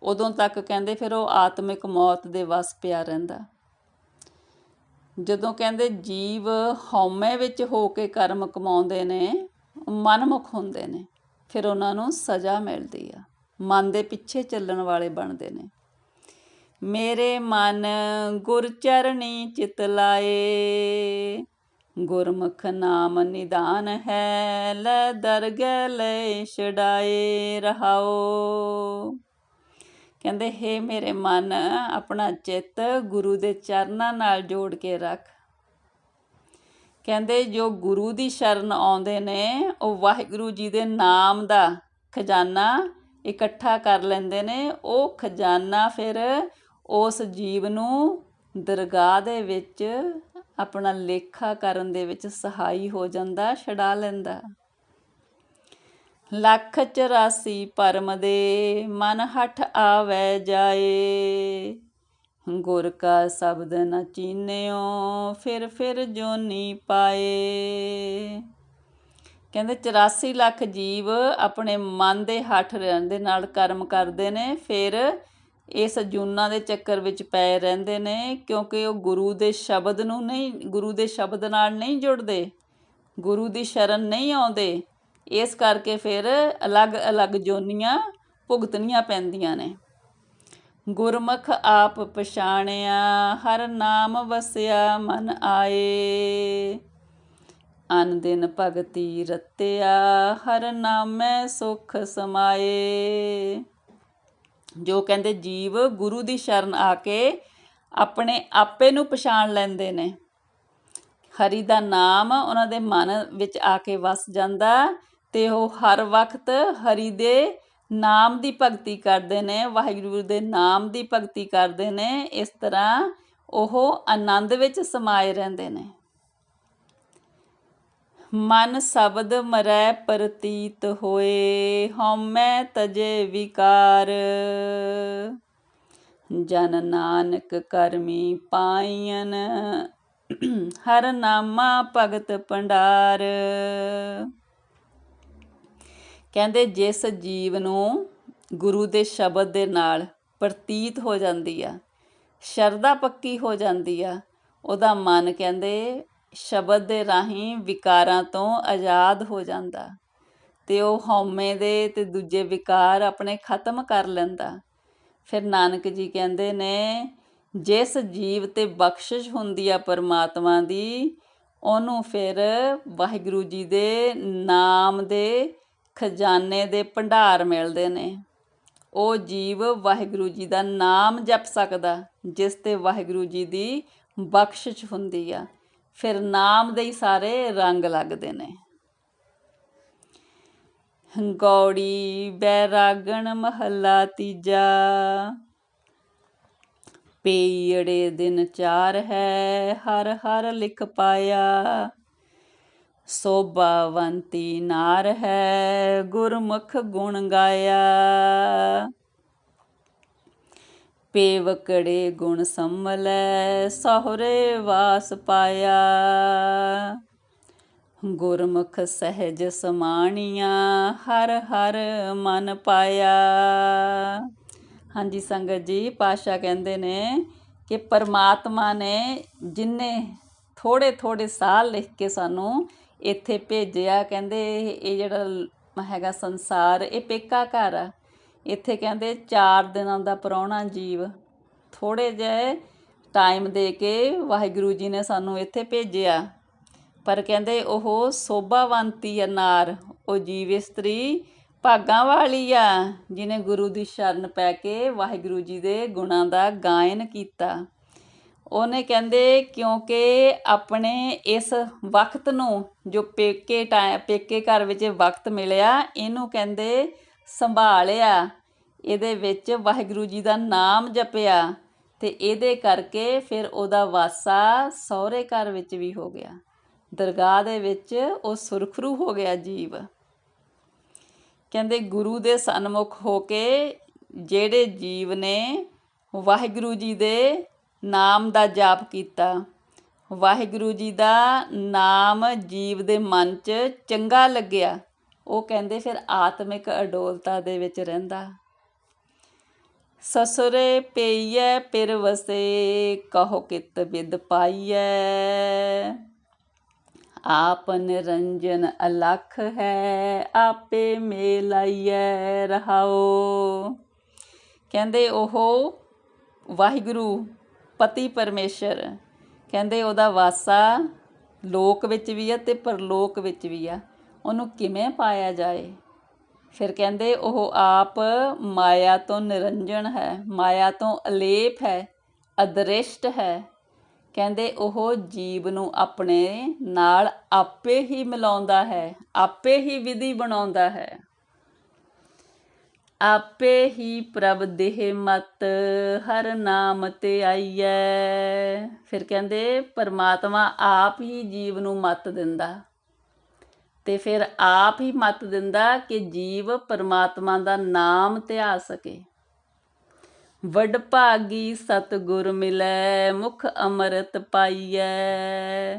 ਉਦੋਂ ਤੱਕ ਕਹਿੰਦੇ ਫਿਰ ਉਹ ਆਤਮਿਕ ਮੌਤ ਦੇ ਵਸ ਪਿਆ ਰਹਿੰਦਾ। ਜਦੋਂ ਕਹਿੰਦੇ ਜੀਵ ਹਉਮੈ ਵਿੱਚ ਹੋ ਕੇ ਕਰਮ ਕਮਾਉਂਦੇ ਨੇ, ਮਨਮੁਖ ਹੁੰਦੇ ਨੇ, ਫਿਰ ਉਹਨਾਂ ਨੂੰ ਸਜ਼ਾ ਮਿਲਦੀ ਆ। ਮਨ ਦੇ ਪਿੱਛੇ ਚੱਲਣ ਵਾਲੇ ਬਣਦੇ ਨੇ। ਮੇਰੇ ਮਨ ਗੁਰ ਚਰਣੀ ਚਿਤ ਲਾਏ, ਗੁਰਮੁਖ ਨਾਮ ਨਿਦਾਨ ਹੈ, ਲੈ ਦਰਗਹਿ ਲੈ ਛਡਾਏ ਰਹਾਓ। ਕਹਿੰਦੇ, ਹੈ ਮੇਰੇ ਮਨ, ਆਪਣਾ ਚਿੱਤ ਗੁਰੂ ਦੇ ਚਰਨਾਂ ਨਾਲ ਜੋੜ ਕੇ ਰੱਖ। ਕਹਿੰਦੇ, ਜੋ ਗੁਰੂ ਦੀ ਸ਼ਰਨ ਆਉਂਦੇ ਨੇ, ਉਹ ਵਾਹਿਗੁਰੂ ਜੀ ਦੇ ਨਾਮ ਦਾ ਖਜ਼ਾਨਾ ਇਕੱਠਾ ਕਰ ਲੈਂਦੇ ਨੇ। ਉਹ ਖਜ਼ਾਨਾ ਫਿਰ ਉਸ ਜੀਵ ਨੂੰ ਦਰਗਾਹ ਦੇ ਵਿੱਚ ਆਪਣਾ ਲੇਖਾ ਕਰਨ ਦੇ ਵਿੱਚ ਸਹਾਈ ਹੋ ਜਾਂਦਾ, ਛਡਾ ਲੈਂਦਾ। ਲੱਖ 84 ਪਰਮ ਦੇ, ਮਨ ਹਠ ਆਵੈ ਜਾਏ। ਗੁਰ ਕਾ ਸ਼ਬਦ ਨ ਚੀਨਿਓ, ਫਿਰ ਫਿਰ ਜੋਨੀ ਪਾਏ। ਕਹਿੰਦੇ 84 ਲੱਖ ਜੀਵ ਆਪਣੇ ਮਨ ਦੇ ਹੱਠ ਰਹਿਣ ਦੇ ਨਾਲ ਕਰਮ ਕਰਦੇ ਨੇ, ਫਿਰ ਇਸ ਜੂਨਾਂ ਦੇ ਚੱਕਰ ਵਿੱਚ ਪਏ ਰਹਿੰਦੇ ਨੇ, ਕਿਉਂਕਿ ਉਹ ਗੁਰੂ ਦੇ ਸ਼ਬਦ ਨੂੰ ਨਹੀਂ, ਗੁਰੂ ਦੇ ਸ਼ਬਦ ਨਾਲ ਨਹੀਂ ਜੁੜਦੇ, ਗੁਰੂ ਦੀ ਸ਼ਰਨ ਨਹੀਂ ਆਉਂਦੇ। ਇਸ ਕਰਕੇ ਫਿਰ ਅਲੱਗ-ਅਲੱਗ ਜੋਨੀਆਂ ਭੁਗਤਣੀਆਂ ਪੈਂਦੀਆਂ ਨੇ। ਗੁਰਮੁਖ ਆਪ ਪਛਾਣਿਆ, ਹਰ ਨਾਮ ਵਸਿਆ ਮਨ ਆਏ। ਅਨ ਦਿਨ ਭਗਤੀ ਰਤਿਆ, ਹਰ ਨਾਮੈ ਸੁਖ ਸਮਾਏ। ਜੋ ਕਹਿੰਦੇ ਜੀਵ ਗੁਰੂ ਦੀ ਸ਼ਰਨ ਆ ਕੇ ਆਪਣੇ ਆਪੇ ਨੂੰ ਪਛਾਣ ਲੈਂਦੇ ਨੇ। ਹਰੀ ਦਾ ਨਾਮ ਉਹਨਾਂ ਦੇ ਮਨ ਵਿੱਚ ਆ ਕੇ ਵਸ ਜਾਂਦਾ। ਤੇ ਉਹ ਹਰ ਵਕਤ ਹਰੀ ਦੇ ਨਾਮ ਦੀ ਭਗਤੀ ਕਰਦੇ ਨੇ, ਵਾਹਿਗੁਰੂ ਦੇ ਨਾਮ ਦੀ ਭਗਤੀ ਕਰਦੇ ਨੇ, ਇਸ ਤਰ੍ਹਾਂ ਉਹ ਆਨੰਦ ਵਿੱਚ ਸਮਾਏ ਰਹਿੰਦੇ ਨੇ। ਮਨ ਸ਼ਬਦ ਮਰੈ ਪ੍ਰਤੀਤ ਹੋਏ ਹਉਮੈ ਤਜੇ ਵਿਕਾਰ। ਜਨ ਨਾਨਕ ਕਰਮੀ ਪਾਈਨ ਹਰ ਨਾਮਾ ਭਗਤ ਪੰਡਾਰ ਕਹਿੰਦੇ ਜਿਸ ਜੀਵ ਨੂੰ ਗੁਰੂ ਦੇ ਸ਼ਬਦ ਦੇ ਨਾਲ ਪ੍ਰਤੀਤ ਹੋ ਜਾਂਦੀ ਆ, ਸ਼ਰਧਾ ਪੱਕੀ ਹੋ ਜਾਂਦੀ ਆ, ਉਹਦਾ ਮਨ ਕਹਿੰਦੇ ਸ਼ਬਦ ਦੇ ਰਾਹੀਂ ਵਿਕਾਰਾਂ ਤੋਂ ਆਜ਼ਾਦ ਹੋ ਜਾਂਦਾ ਤੇ ਉਹ ਹਉਮੈ ਦੇ ਤੇ ਦੂਜੇ ਵਿਕਾਰ ਆਪਣੇ ਖਤਮ ਕਰ ਲੈਂਦਾ। ਫਿਰ ਨਾਨਕ ਜੀ ਕਹਿੰਦੇ ਨੇ, ਜਿਸ ਜੀਵ ਤੇ ਬਖਸ਼ਿਸ਼ ਹੁੰਦੀ ਆ ਪਰਮਾਤਮਾ ਦੀ, ਉਹਨੂੰ ਫਿਰ ਵਾਹਿਗੁਰੂ ਜੀ ਦੇ ਨਾਮ ਦੇ ਖਜ਼ਾਨੇ ਦੇ ਭੰਡਾਰ ਮਿਲਦੇ ਨੇ। ਉਹ ਜੀਵ ਵਾਹਿਗੁਰੂ ਜੀ ਦਾ ਨਾਮ ਜਪ ਸਕਦਾ, ਜਿਸ ਤੇ ਵਾਹਿਗੁਰੂ ਜੀ ਦੀ ਬਖਸ਼ਿਸ਼ ਹੁੰਦੀ ਆ। ਫਿਰ ਨਾਮ ਦੇ ਹੀ ਸਾਰੇ ਰੰਗ ਲੱਗਦੇ ਨੇ। ਗੌੜੀ, ਬੈਰਾਗਣ, ਮਹੱਲਾ ਤੀਜਾ। ਪੀੜੇ ਦਿਨ ਚਾਰ ਹੈ, ਹਰ ਹਰ ਲਿਖ ਪਾਇਆ। ਸੋਭਾਵੰਤੀ ਨਾਰ ਹੈ, ਗੁਰਮੁਖ ਗੁਣ ਗਾਇਆ। ਪੇਵਕੜੇ ਗੁਣ ਸੰਮਲੈ ਸਹੁਰੇ ਵਾਸ ਪਾਇਆ। ਗੁਰਮੁਖ ਸਹਿਜ ਸਮਾਣੀਆਂ, ਹਰ ਹਰ ਮਨ ਪਾਇਆ। ਹਾਂਜੀ ਸੰਗਤ ਜੀ ਪਾਸ਼ਾ ਕਹਿੰਦੇ ਨੇ ਕਿ ਪਰਮਾਤਮਾ ਨੇ ਜਿੰਨੇ ਥੋੜੇ ਥੋੜੇ ਸਾਲ ਲਿਖ ਕੇ ਸਾਨੂੰ ਇੱਥੇ ਭੇਜਿਆ ਕਹਿੰਦੇ ਇਹ ਜਿਹੜਾ ਹੈਗਾ ਸੰਸਾਰ, ਇਹ ਪੇਕਾ ਘਰ ਆ। ਇੱਥੇ ਕਹਿੰਦੇ ਚਾਰ ਦਿਨਾਂ ਦਾ ਪ੍ਰਾਹੁਣਾ ਜੀਵ। ਥੋੜੇ ਜਿਹੇ ਟਾਈਮ ਦੇ ਕੇ ਵਾਹਿਗੁਰੂ ਜੀ ਨੇ ਸਾਨੂੰ ਇੱਥੇ ਭੇਜਿਆ। ਪਰ ਕਹਿੰਦੇ ਉਹ ਸੋਭਾਵੰਤੀ ਆ ਨਾਰ, ਉਹ ਜੀਵ ਇਸਤਰੀ ਭਾਗਾਂ ਵਾਲੀ ਆ ਜਿਨੇ ਗੁਰੂ ਦੀ ਸ਼ਰਨ ਪੈ ਕੇ ਵਾਹਿਗੁਰੂ ਜੀ ਦੇ ਗੁਣਾਂ ਦਾ ਗਾਇਨ ਕੀਤਾ। ਉਹਨੇ ਕਹਿੰਦੇ, ਕਿਉਂਕਿ ਆਪਣੇ ਇਸ ਵਕਤ ਨੂੰ ਜੋ ਪੇਕੇ ਟਾਇ ਪੇਕੇ ਘਰ ਵਿੱਚ ਵਕਤ ਮਿਲਿਆ, ਇਹਨੂੰ ਕਹਿੰਦੇ ਸੰਭਾਲਿਆ। ਇਹਦੇ ਵਿੱਚ ਵਾਹਿਗੁਰੂ ਜੀ ਦਾ ਨਾਮ ਜਪਿਆ ਤੇ ਇਹਦੇ ਕਰਕੇ ਫਿਰ ਉਹਦਾ ਵਾਸਾ ਸਹੁਰੇ ਘਰ ਵਿੱਚ ਵੀ ਹੋ ਗਿਆ। ਦਰਗਾਹ ਦੇ ਵਿੱਚ ਉਹ ਸੁਰਖਰੂ ਹੋ ਗਿਆ ਜੀਵ। ਕਹਿੰਦੇ ਗੁਰੂ ਦੇ ਸਨਮੁਖ ਹੋ ਕੇ ਜਿਹੜੇ ਜੀਵ ਨੇ ਵਾਹਿਗੁਰੂ ਜੀ ਦੇ ਨਾਮ ਦਾ ਜਾਪ ਕੀਤਾ। ਵਾਹਿਗੁਰੂ ਜੀ ਦਾ ਨਾਮ ਜੀਵ ਦੇ ਮਨ 'ਚ ਚੰਗਾ ਲੱਗਿਆ। ਉਹ ਕਹਿੰਦੇ ਫਿਰ ਆਤਮਿਕ ਅਡੋਲਤਾ ਦੇ ਵਿੱਚ ਰਹਿੰਦਾ। ਸਸੁਰੇ ਪਈਐ ਪਿਰ ਵਸੇ, ਕਹੋ ਕਿਤ ਬਿਦ ਪਾਈਐ। ਆਪ ਨਿਰੰਜਨ ਅਲਖ ਹੈ, ਆਪੇ ਮੇਲਾਈਐ ਰਹਾਓ ਕਹਿੰਦੇ ਉਹ ਵਾਹਿਗੁਰੂ ਪਤੀ ਪਰਮੇਸ਼ਰ। ਕਹਿੰਦੇ ਉਹਦਾ ਵਾਸਾ ਲੋਕ ਵਿੱਚ ਵੀ ਆ ਤੇ ਪਰਲੋਕ ਵਿੱਚ ਵੀ ਆ। ਉਹਨੂੰ ਕਿਵੇਂ ਪਾਇਆ ਜਾਏ? ਫਿਰ ਕਹਿੰਦੇ ਉਹ ਆਪ ਮਾਇਆ ਤੋਂ ਨਿਰੰਜਨ ਹੈ, ਮਾਇਆ ਤੋਂ ਅਲੇਪ ਹੈ, ਅਦ੍ਰਿਸ਼ਟ ਹੈ। ਕਹਿੰਦੇ ਉਹ ਜੀਵ ਨੂੰ ਆਪਣੇ ਨਾਲ ਆਪੇ ਹੀ ਮਿਲਾਉਂਦਾ ਹੈ, ਆਪੇ ਹੀ ਵਿਧੀ ਬਣਾਉਂਦਾ ਹੈ। ਆਪੇ ਹੀ ਪ੍ਰਭ ਦੇਹ ਮਤ, ਹਰ ਨਾਮ ਤੇ ਆਈਐ। ਫਿਰ ਕਹਿੰਦੇ, ਪਰਮਾਤਮਾ ਆਪ ਹੀ ਜੀਵ ਨੂੰ ਮਤ ਦਿੰਦਾ। ਤੇ ਫਿਰ ਆਪ ਹੀ ਮਤ ਦਿੰਦਾ ਕਿ ਜੀਵ ਪਰਮਾਤਮਾ ਦਾ ਨਾਮ ਧਿਆ ਸਕੇ। ਵਡ ਭਾਗੀ ਸਤਗੁਰ ਮਿਲੈ, ਮੁਖ ਅੰਮ੍ਰਿਤ ਪਾਈਐ।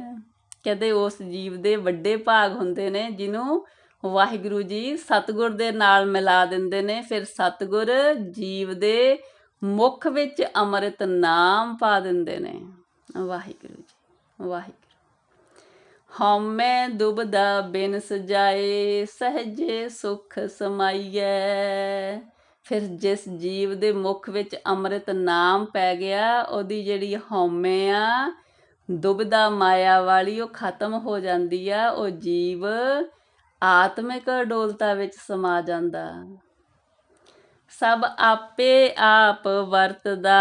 ਕਹਿੰਦੇ, ਉਸ ਜੀਵ ਦੇ ਵੱਡੇ ਭਾਗ ਹੁੰਦੇ ਨੇ, ਜਿਹਨੂੰ ਵਾਹਿਗੁਰੂ ਜੀ ਸਤਗੁਰ ਦੇ ਨਾਲ ਮਿਲਾ ਦਿੰਦੇ ਨੇ। ਫਿਰ ਸਤਗੁਰ ਜੀਵ ਦੇ ਮੁਖ ਵਿੱਚ ਅੰਮ੍ਰਿਤ ਨਾਮ ਪਾ ਦਿੰਦੇ ਨੇ। ਵਾਹਿਗੁਰੂ ਜੀ, ਵਾਹਿਗੁਰੂ। ਹਉਮੈ ਦੁਬਦਾ ਬਿਨ ਸਜਾਏ ਸਹਜੇ ਸੁਖ ਸਮਾਈਐ। ਫਿਰ ਜਿਸ ਜੀਵ ਦੇ ਮੁਖ ਵਿੱਚ ਅੰਮ੍ਰਿਤ ਨਾਮ ਪੈ ਗਿਆ, ਉਹਦੀ ਜਿਹੜੀ ਹਉਮੈ ਆ, ਦੁਬਦਾ ਮਾਇਆ ਵਾਲੀ, ਉਹ ਖਤਮ ਹੋ ਜਾਂਦੀ ਆ। ਉਹ ਜੀਵ ਆਤਮਿਕ ਅਡੋਲਤਾ ਵਿੱਚ ਸਮਾ ਜਾਂਦਾ। ਸਭ ਆਪੇ ਆਪ ਵਰਤਦਾ,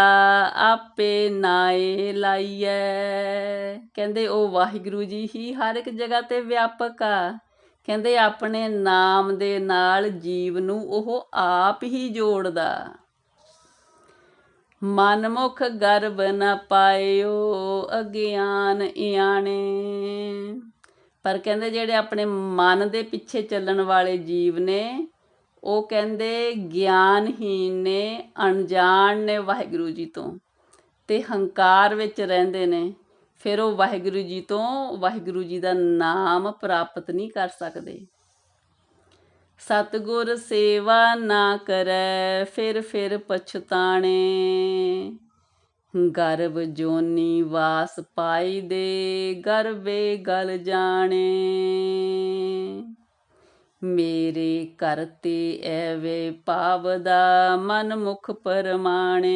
ਆਪੇ ਨਾਏ ਲਾਈਐ। ਕਹਿੰਦੇ ਉਹ ਵਾਹਿਗੁਰੂ ਜੀ, ਹੀ ਹਰ ਇੱਕ ਜਗ੍ਹਾ ਤੇ ਵਿਆਪਕ ਆ। ਕਹਿੰਦੇ, ਆਪਣੇ ਨਾਮ ਦੇ ਨਾਲ ਜੀਵ ਨੂੰ ਉਹ ਆਪ ਹੀ ਜੋੜਦਾ। ਮਨਮੁਖ ਗਰਬ ਨ ਪਾਇਓ ਅਗਿਆਨ ਇਆਣੇ। ਪਰ ਕਹਿੰਦੇ ਜਿਹੜੇ ਆਪਣੇ ਮਨ ਦੇ ਪਿੱਛੇ ਚੱਲਣ ਵਾਲੇ ਜੀਵ ਨੇ, ਉਹ ਕਹਿੰਦੇ ਗਿਆਨਹੀਨ ਨੇ, ਅਣਜਾਣ ਨੇ ਵਾਹਿਗੁਰੂ ਜੀ ਤੋਂ। ਤੇ ਹੰਕਾਰ ਵਿੱਚ ਰਹਿੰਦੇ ਨੇ, ਫਿਰ ਉਹ ਵਾਹਿਗੁਰੂ ਜੀ ਤੋਂ ਵਾਹਿਗੁਰੂ ਜੀ ਦਾ ਨਾਮ ਪ੍ਰਾਪਤ ਨਹੀਂ ਕਰ ਸਕਦੇ। ਸਤਗੁਰ ਸੇਵਾ ਨਾ ਕਰੈ, ਫਿਰ ਫਿਰ ਪਛਤਾਣੇ। ਗਰਭ ਜੋਨੀ ਵਾਸ ਪਾਈ ਦੇ ਗਰਵੇ ਗਲ ਜਾਣੇ। ਮੇਰੇ ਘਰ ਤੇ ਐਵੇ ਪਾਵਦਾ ਮਨ ਮੁਖ ਪਰਮਾਣੇ।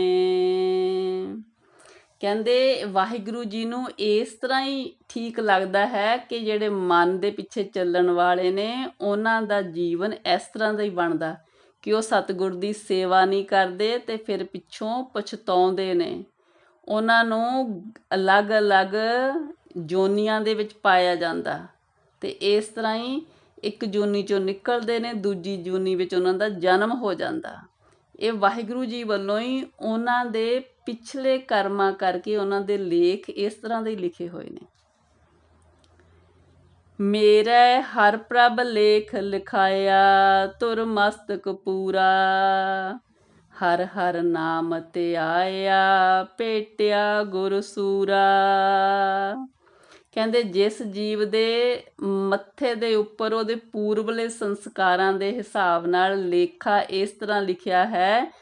ਕਹਿੰਦੇ ਵਾਹਿਗੁਰੂ ਜੀ ਨੂੰ ਇਸ ਤਰ੍ਹਾਂ ਹੀ ਠੀਕ ਲੱਗਦਾ ਹੈ ਕਿ ਜਿਹੜੇ ਮਨ ਦੇ ਪਿੱਛੇ ਚੱਲਣ ਵਾਲੇ ਨੇ, ਉਹਨਾਂ ਦਾ ਜੀਵਨ ਇਸ ਤਰ੍ਹਾਂ ਦਾ ਹੀ ਬਣਦਾ ਕਿ ਉਹ ਸਤਿਗੁਰ ਦੀ ਸੇਵਾ ਨਹੀਂ ਕਰਦੇ ਤੇ ਫਿਰ ਪਿੱਛੋਂ ਪਛਤਾਉਂਦੇ ਨੇ। ਉਹਨਾਂ ਨੂੰ ਅਲੱਗ-ਅਲੱਗ ਜੋਨੀਆਂ ਦੇ ਵਿੱਚ ਪਾਇਆ ਜਾਂਦਾ। ਅਤੇ ਇਸ ਤਰ੍ਹਾਂ ਹੀ ਇੱਕ ਜੂਨੀ ਚੋਂ ਨਿਕਲਦੇ ਨੇ, ਦੂਜੀ ਜੂਨੀ ਵਿੱਚ ਉਹਨਾਂ ਦਾ ਜਨਮ ਹੋ ਜਾਂਦਾ। ਇਹ ਵਾਹਿਗੁਰੂ ਜੀ ਵੱਲੋਂ ਹੀ ਉਹਨਾਂ ਦੇ ਪਿਛਲੇ ਕਰਮਾਂ ਕਰਕੇ ਉਹਨਾਂ ਦੇ ਲੇਖ ਇਸ ਤਰ੍ਹਾਂ ਦੇ ਲਿਖੇ ਹੋਏ ਨੇ। ਮੇਰਾ ਹਰ ਪ੍ਰਭ ਲੇਖ ਲਿਖਾਇਆ, ਤੁਰ ਮਸਤਕ ਪੂਰਾ। ਹਰ ਹਰ ਨਾਮ ਤੇ ਆਇਆ ਪੇਟਿਆ ਗੁਰ ਸੂਰਾ। ਕਹਿੰਦੇ ਜਿਸ ਜੀਵ ਦੇ ਮੱਥੇ ਦੇ ਉੱਪਰ ਉਹਦੇ ਪੂਰਬਲੇ ਸੰਸਕਾਰਾਂ ਦੇ ਹਿਸਾਬ ਨਾਲ ਲੇਖਾ ਇਸ ਤਰ੍ਹਾਂ ਲਿਖਿਆ ਹੈ,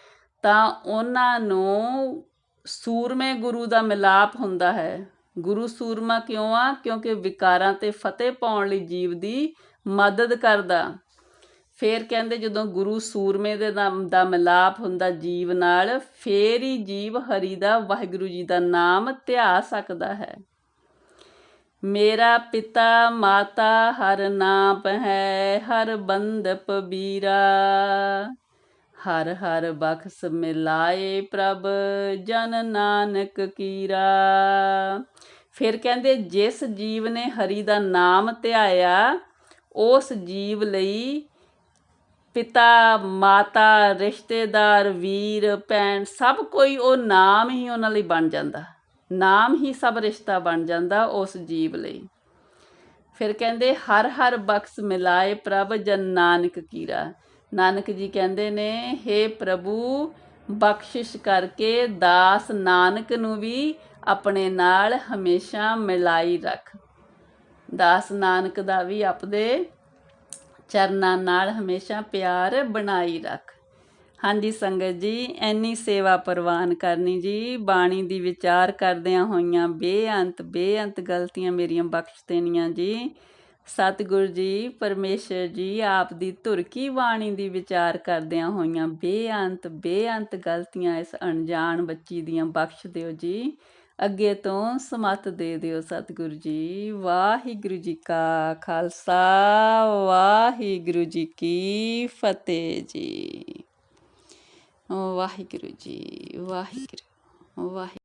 ਤਾਂ ਉਹਨਾਂ ਨੂੰ ਸੂਰਮੇ ਗੁਰੂ ਦਾ ਮਿਲਾਪ ਹੁੰਦਾ ਹੈ। ਗੁਰੂ ਸੂਰਮਾ ਕਿਉਂ ਆ? ਕਿਉਂਕਿ ਵਿਕਾਰਾਂ ਤੇ ਫਤਿਹ ਪਾਉਣ ਲਈ ਜੀਵ ਦੀ ਮਦਦ ਕਰਦਾ। ਫਿਰ ਕਹਿੰਦੇ ਜਦੋਂ ਗੁਰੂ ਸੂਰਮੇ ਦੇ ਨਾਮ ਦਾ ਮਿਲਾਪ ਹੁੰਦਾ ਜੀਵ ਨਾਲ, ਫੇਰ ਹੀ ਜੀਵ ਹਰੀ ਦਾ ਵਾਹਿਗੁਰੂ ਜੀ ਦਾ ਨਾਮ ਧਿਆ ਸਕਦਾ ਹੈ। ਮੇਰਾ ਪਿਤਾ ਮਾਤਾ ਹਰ ਨਾਮ ਹੈ, ਹਰ ਬੰਦ ਪਬੀਰਾ ਹਰ ਹਰ ਬਖਸ ਮਿਲਾਏ ਪ੍ਰਭ, ਜਨ ਨਾਨਕ ਕੀਰਾ। ਫਿਰ ਕਹਿੰਦੇ ਜਿਸ ਜੀਵ ਨੇ ਹਰੀ ਦਾ ਨਾਮ ਧਿਆਇਆ, ਉਸ ਜੀਵ ਲਈ ਪਿਤਾ, ਮਾਤਾ, ਰਿਸ਼ਤੇਦਾਰ, ਵੀਰ, ਭੈਣ, ਸਭ ਕੋਈ ਉਹ ਨਾਮ ਹੀ ਉਹਨਾਂ ਲਈ ਬਣ ਜਾਂਦਾ। ਨਾਮ ਹੀ ਸਭ ਰਿਸ਼ਤਾ ਬਣ ਜਾਂਦਾ ਉਸ ਜੀਵ ਲਈ। ਫਿਰ ਕਹਿੰਦੇ, ਹਰ ਹਰ ਬਖਸ਼ ਮਿਲਾਏ ਪ੍ਰਭ ਜਨ ਨਾਨਕ ਕੀਰਾ। ਨਾਨਕ ਜੀ ਕਹਿੰਦੇ ਨੇ हे ਪ੍ਰਭੂ, ਬਖਸ਼ਿਸ਼ ਕਰਕੇ ਦਾਸ ਨਾਨਕ ਨੂੰ ਵੀ ਆਪਣੇ ਨਾਲ ਹਮੇਸ਼ਾ ਮਿਲਾਈ ਰੱਖ। ਦਾਸ ਨਾਨਕ ਦਾ ਵੀ ਆਪਦੇ ਚਰਨਾਂ ਨਾਲ ਹਮੇਸ਼ਾ ਪਿਆਰ ਬਣਾਈ ਰੱਖ। ਹਾਂਜੀ ਸੰਗਤ ਜੀ ਐਨੀ ਸੇਵਾ ਪ੍ਰਵਾਨ ਕਰਨੀ ਜੀ, ਬਾਣੀ ਦੀ ਵਿਚਾਰ ਕਰਦਿਆਂ ਹੋਈਆਂ ਬੇਅੰਤ ਬੇਅੰਤ ਗਲਤੀਆਂ ਮੇਰੀਆਂ ਬਖਸ਼ ਦੇਣੀਆਂ ਜੀ। ਸਤਿਗੁਰ ਜੀ, ਪਰਮੇਸ਼ਰ ਜੀ, ਆਪ ਦੀ ਧੁਰ ਕੀ ਬਾਣੀ ਦੀ ਵਿਚਾਰ ਕਰਦਿਆਂ ਹੋਈਆਂ ਬੇਅੰਤ ਬੇਅੰਤ ਗਲਤੀਆਂ ਇਸ ਅਣਜਾਣ ਬੱਚੀ ਦੀਆਂ ਬਖਸ਼ ਦਿਓ ਜੀ। ਅੱਗੇ ਤੋਂ ਸਮਤ ਦੇ ਦਿਓ ਸਤਿਗੁਰੂ ਜੀ। ਵਾਹਿਗੁਰੂ ਜੀ ਕਾ ਖਾਲਸਾ, ਵਾਹਿਗੁਰੂ ਜੀ ਕੀ ਫਤਿਹ ਜੀ। ਵਾਹਿਗੁਰੂ ਜੀ, ਵਾਹਿਗੁਰੂ ਵਾਹਿਗੁਰੂ।